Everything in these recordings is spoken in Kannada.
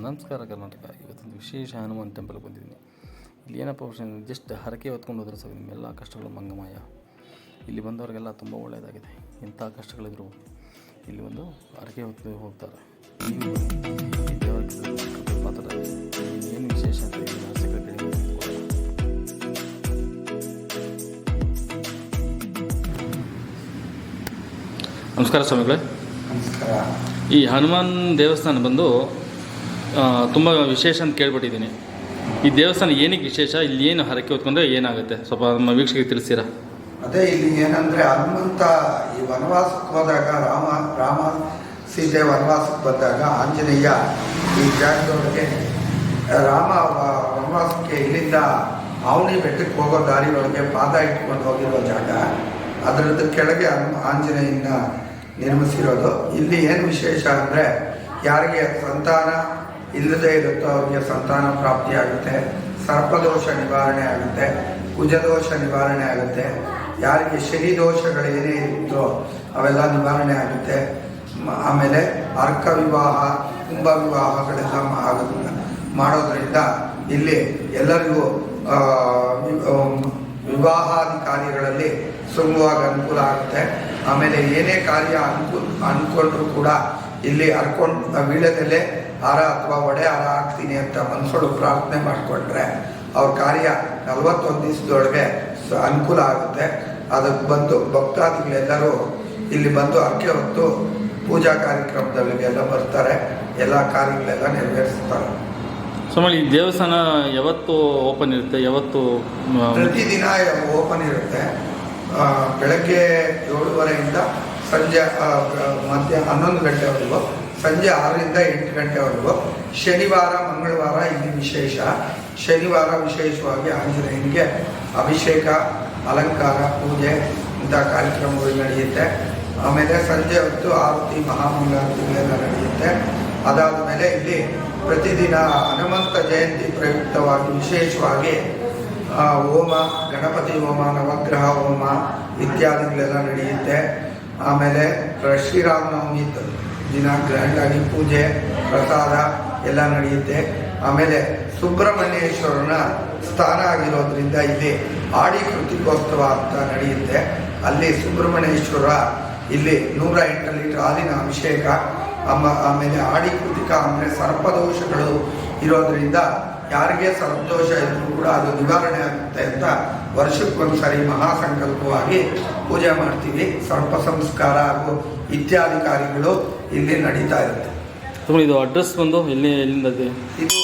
ನಮಸ್ಕಾರ ಕರ್ನಾಟಕ. ಇವತ್ತೊಂದು ವಿಶೇಷ ಹನುಮಾನ್ ಟೆಂಪಲ್ಗೆ ಬಂದಿದ್ದೀನಿ. ಇಲ್ಲಿ ಏನಪ್ಪ ವಿಷಯ ಜಸ್ಟ್ ಹರಕೆ ಹೊತ್ಕೊಂಡು ಹೋದ್ರೆ ಸಾಕು ನಿಮ್ಮೆಲ್ಲ ಕಷ್ಟಗಳು ಮಂಗಮಯ. ಇಲ್ಲಿ ಬಂದವರಿಗೆಲ್ಲ ತುಂಬ ಒಳ್ಳೆಯದಾಗಿದೆ ಇಂಥ ಕಷ್ಟಗಳಿದ್ರು ಇಲ್ಲಿ ಒಂದು ಹರಕೆ ಹೊತ್ತು ಹೋಗ್ತಾರೆ. ಮಾತ್ರ ಏನು ವಿಶೇಷ ಅಂತ. ನಮಸ್ಕಾರ ಸ್ವಾಮಿಗಳೇ. ಈ ಹನುಮಾನ್ ದೇವಸ್ಥಾನ ಬಂದು ತುಂಬ ವಿಶೇಷ ಅಂತ ಕೇಳ್ಬಿಟ್ಟಿದ್ದೀನಿ. ಈ ದೇವಸ್ಥಾನ ಏನಕ್ಕೆ ವಿಶೇಷ? ಇಲ್ಲಿ ಏನು ಹರಕೆ ಹೊತ್ಕೊಂಡ್ರೆ ಏನಾಗುತ್ತೆ? ಸ್ವಲ್ಪ ನಮ್ಮ ವೀಕ್ಷಕರಿಗೆ ತಿಳಿಸ್ತೀರಾ? ಅದೇ ಇಲ್ಲಿ ಏನಂದ್ರೆ ಹನುಮಂತ ಈ ವನವಾಸಕ್ಕೆ ಹೋದಾಗ ರಾಮ ರಾಮ, ಸೀತೆ ವನವಾಸಕ್ಕೆ ಬಂದಾಗ ಆಂಜನೇಯ ಈ ಜಾಗದೊಳಗೆ ರಾಮ ವನವಾಸಕ್ಕೆ ಇಲ್ಲಿಂದ ಅವನಿ ಬೆಟ್ಟಕ್ಕೆ ಹೋಗೋ ದಾರಿ ಒಳಗೆ ಪಾದ ಇಟ್ಕೊಂಡು ಹೋಗಿರೋ ಜಾಗ. ಅದರದ್ದು ಕೆಳಗೆ ಆಂಜನೇಯನ ನಿರ್ಮಿಸಿರೋದು. ಇಲ್ಲಿ ಏನು ವಿಶೇಷ ಅಂದರೆ ಯಾರಿಗೆ ಸಂತಾನ ಇಲ್ಲದೆ ಇರುತ್ತೋ ಅವ್ರಿಗೆ ಸಂತಾನ ಪ್ರಾಪ್ತಿ ಆಗುತ್ತೆ ಸರ್ಪದೋಷ ನಿವಾರಣೆ ಆಗುತ್ತೆ. ಕುಜದೋಷ ನಿವಾರಣೆ ಆಗುತ್ತೆ. ಯಾರಿಗೆ ಶನಿ ದೋಷಗಳು ಏನೇ ಇರುತ್ತೋ ಅವೆಲ್ಲ ನಿವಾರಣೆ ಆಗುತ್ತೆ. ಆಮೇಲೆ ಅರ್ಕ ವಿವಾಹ ಕುಂಭ ವಿವಾಹಗಳೆಲ್ಲ ಆಗೋದ್ರಿಂದ ಮಾಡೋದ್ರಿಂದ ಇಲ್ಲಿ ಎಲ್ಲರಿಗೂ ವಿವಾಹಾದಿ ಕಾರ್ಯಗಳಲ್ಲಿ ಸುಲಭವಾಗಿ ಅನುಕೂಲ ಆಗುತ್ತೆ. ಆಮೇಲೆ ಏನೇ ಕಾರ್ಯ ಅನ್ಕೂಲ ಅನ್ಕೊಂಡ್ರು ಕೂಡ ಇಲ್ಲಿ ಹರ್ಕೊಂಡು ವೀಳ್ಯದೆಲೆ ಹಾರ ಅಥವಾ ಒಡೆ ಹಾರ ಹಾಕ್ತೀನಿ ಅಂತ ಮನಸ್ಸೊಳು ಪ್ರಾರ್ಥನೆ ಮಾಡಿಕೊಂಡ್ರೆ ಅವ್ರ ಕಾರ್ಯ ನಲವತ್ತೊಂದು ದಿವಸದೊಳಗೆ ಅನುಕೂಲ ಆಗುತ್ತೆ. ಅದಕ್ಕೆ ಬಂದು ಭಕ್ತಾದಿಗಳೆಲ್ಲರೂ ಇಲ್ಲಿ ಬಂದು ಅರ್ಕೆ ಹೊತ್ತು ಪೂಜಾ ಕಾರ್ಯಕ್ರಮದಲ್ಲಿಗೆಲ್ಲ ಬರ್ತಾರೆ. ಎಲ್ಲ ಕಾರ್ಯಗಳೆಲ್ಲ ನೆರವೇರಿಸ್ತಾರೆ. ಸ್ವಾಮಿ ಈ ದೇವಸ್ಥಾನ ಯಾವತ್ತು ಓಪನ್ ಇರುತ್ತೆ? ಯಾವತ್ತು ಪ್ರತಿದಿನ ಓಪನ್ ಇರುತ್ತೆ. ಬೆಳಗ್ಗೆ ಏಳುವರೆಯಿಂದ ಸಂಜೆ ಮಧ್ಯ ಹನ್ನೊಂದು ಗಂಟೆವರೆಗೂ, ಸಂಜೆ ಆರರಿಂದ ಎಂಟು ಗಂಟೆವರೆಗೂ, ಶನಿವಾರ, ಮಂಗಳವಾರ ಇಲ್ಲಿ ವಿಶೇಷ. ಶನಿವಾರ ವಿಶೇಷವಾಗಿ ಆಂಜನೇಯನಿಗೆ ಅಭಿಷೇಕ, ಅಲಂಕಾರ, ಪೂಜೆ ಇಂಥ ಕಾರ್ಯಕ್ರಮಗಳು ನಡೆಯುತ್ತೆ. ಆಮೇಲೆ ಸಂಜೆ ಹೊತ್ತು ಆರತಿ, ಮಹಾಮಂಗಳಾರತಿಗಳೆಲ್ಲ ನಡೆಯುತ್ತೆ. ಅದಾದ ಮೇಲೆ ಇಲ್ಲಿ ಪ್ರತಿದಿನ ಹನುಮಂತ ಜಯಂತಿ ಪ್ರಯುಕ್ತವಾಗಿ, ವಿಶೇಷವಾಗಿ ಹೋಮ, ಗಣಪತಿ ಹೋಮ, ನವಗ್ರಹ ಹೋಮ ಇತ್ಯಾದಿಗಳೆಲ್ಲ ನಡೆಯುತ್ತೆ. ಆಮೇಲೆ ಶ್ರೀರಾಮನವಮಿ ದಿನ ಗ್ರ್ಯಾಂಡ್ ಆಗಿ ಪೂಜೆ, ಪ್ರಸಾದ ಎಲ್ಲ ನಡೆಯುತ್ತೆ. ಆಮೇಲೆ ಸುಬ್ರಹ್ಮಣ್ಯೇಶ್ವರನ ಸ್ಥಾನ ಆಗಿರೋದ್ರಿಂದ ಇಲ್ಲಿ ಆಡಿ ಕೃತಿಕೋತ್ಸವ ಅಂತ ನಡೆಯುತ್ತೆ. ಅಲ್ಲಿ ಸುಬ್ರಹ್ಮಣ್ಯೇಶ್ವರ ಇಲ್ಲಿ ನೂರ ಎಂಟು ಲೀಟರ್ ಹಾಲಿನ ಅಭಿಷೇಕ ಆಮ ಆಮೇಲೆ ಆಡಿ ಕೃತಿಕ ಅಂದರೆ ಸರ್ಪದೋಷಗಳು ಇರೋದ್ರಿಂದ ಯಾರಿಗೆ ಸರ್ಪದೋಷ ಇದ್ರೂ ಕೂಡ ಅದು ನಿವಾರಣೆ ಆಗುತ್ತೆ ಅಂತ ವರ್ಷಕ್ಕೊಂದ್ಸರಿ ಮಹಾಸಂಕಲ್ಪವಾಗಿ ಪೂಜೆ ಮಾಡ್ತೀವಿ. ಸರ್ಪ ಸಂಸ್ಕಾರ ಹಾಗೂ ಇತ್ಯಾದಿ ಕಾರ್ಯಗಳು ಇಲ್ಲಿ ನಡೀತಾ ಇರುತ್ತೆ. ಇದು ಅಡ್ರೆಸ್ ಬಂದು ಎಲ್ಲಿ ಎಲ್ಲಿಂದ ಇದೆ? ಇದು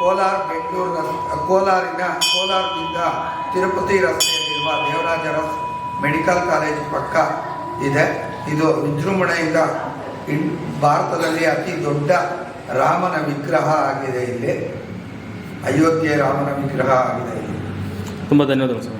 ಕೋಲಾರ ಬೆಂಗಳೂರು ರಸ್ತೆ ಕೋಲಾರಿನ ಕೋಲಾರದಿಂದ ತಿರುಪತಿ ರಸ್ತೆಯಲ್ಲಿರುವ ದೇವರಾಜ ರಸ್ ಮೆಡಿಕಲ್ ಕಾಲೇಜ್ ಪಕ್ಕ ಇದೆ. ಇದು ವಿಜೃಂಭಣೆಯಿಂದ ಇನ್ ಭಾರತದಲ್ಲಿ ಅತಿ ದೊಡ್ಡ ರಾಮನ ವಿಗ್ರಹ ಆಗಿದೆ ಇಲ್ಲಿ. ಅಯೋಧ್ಯೆ ರಾಮನ ವಿಗ್ರಹ ಆಗಿದೆ ಇಲ್ಲಿ. ತುಂಬ ಧನ್ಯವಾದಗಳು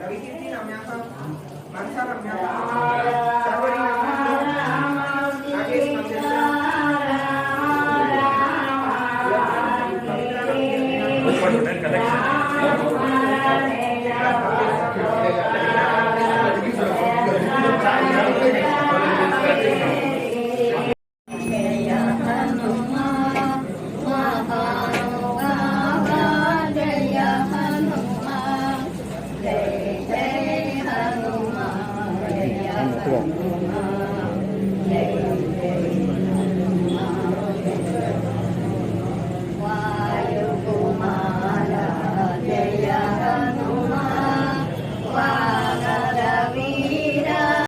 Tapi kita namanya apa? Bangsa namanya apa? Yeah.